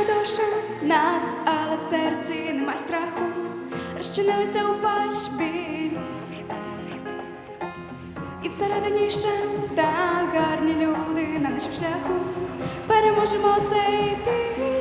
душа нас, але в серці нема страху. Розчинилися у фальшбіль. І всередині ще та гарні люди на нашому шляху. Переможемо цей біль.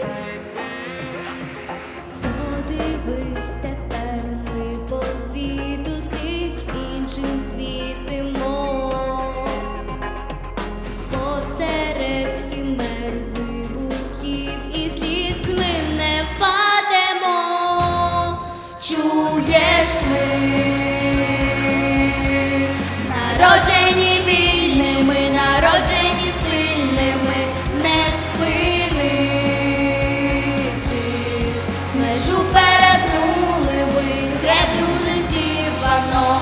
Ми, народжені вільними, народжені сильними, не спинити. Межу перетнули ви, греблю вже зірвано.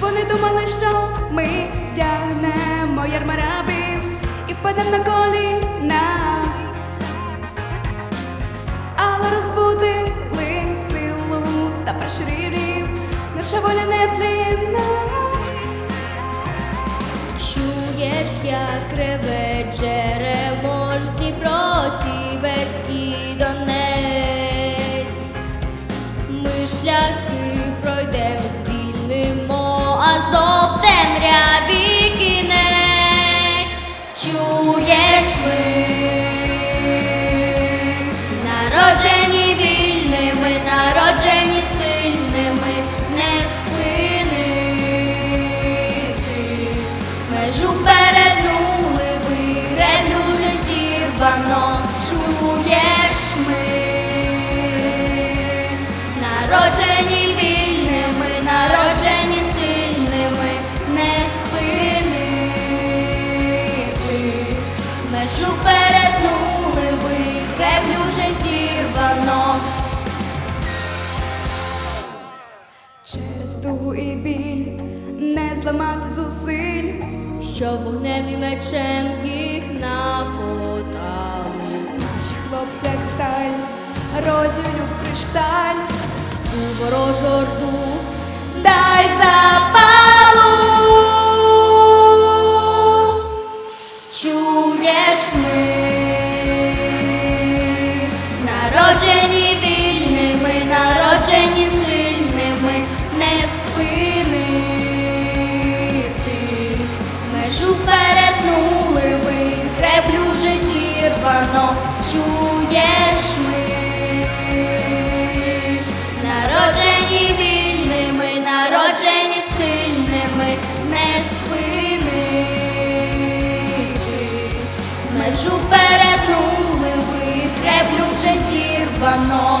Вони думали, що ми тягнемо ярмарабів і впадемо на коліна. Наша воля не тлінна. Чуєш, як реве Джеремош, Дніпро, Сіверський Донець. Ми шляхи пройдемо, звільнимо, Азов Межу перетнули ви, греблю вже зірвано, чуєш ми, народжені вільними, народжені сильними, не спинити. Межу перетнули ви, греблю вже зірвано. Через тугу і біль не зламати зусиль. Щоб вогнем і мечем їх напотали. Наші хлопці, як сталь, розюню в кришталь. У ворожу орду Дай запалу. чуєш ми, межу перетнули ви, треплю вже зірвано, чуєш ми, народжені вільними, народжені сильними, не спини, межу перетнули ви, треплю вже зірвано.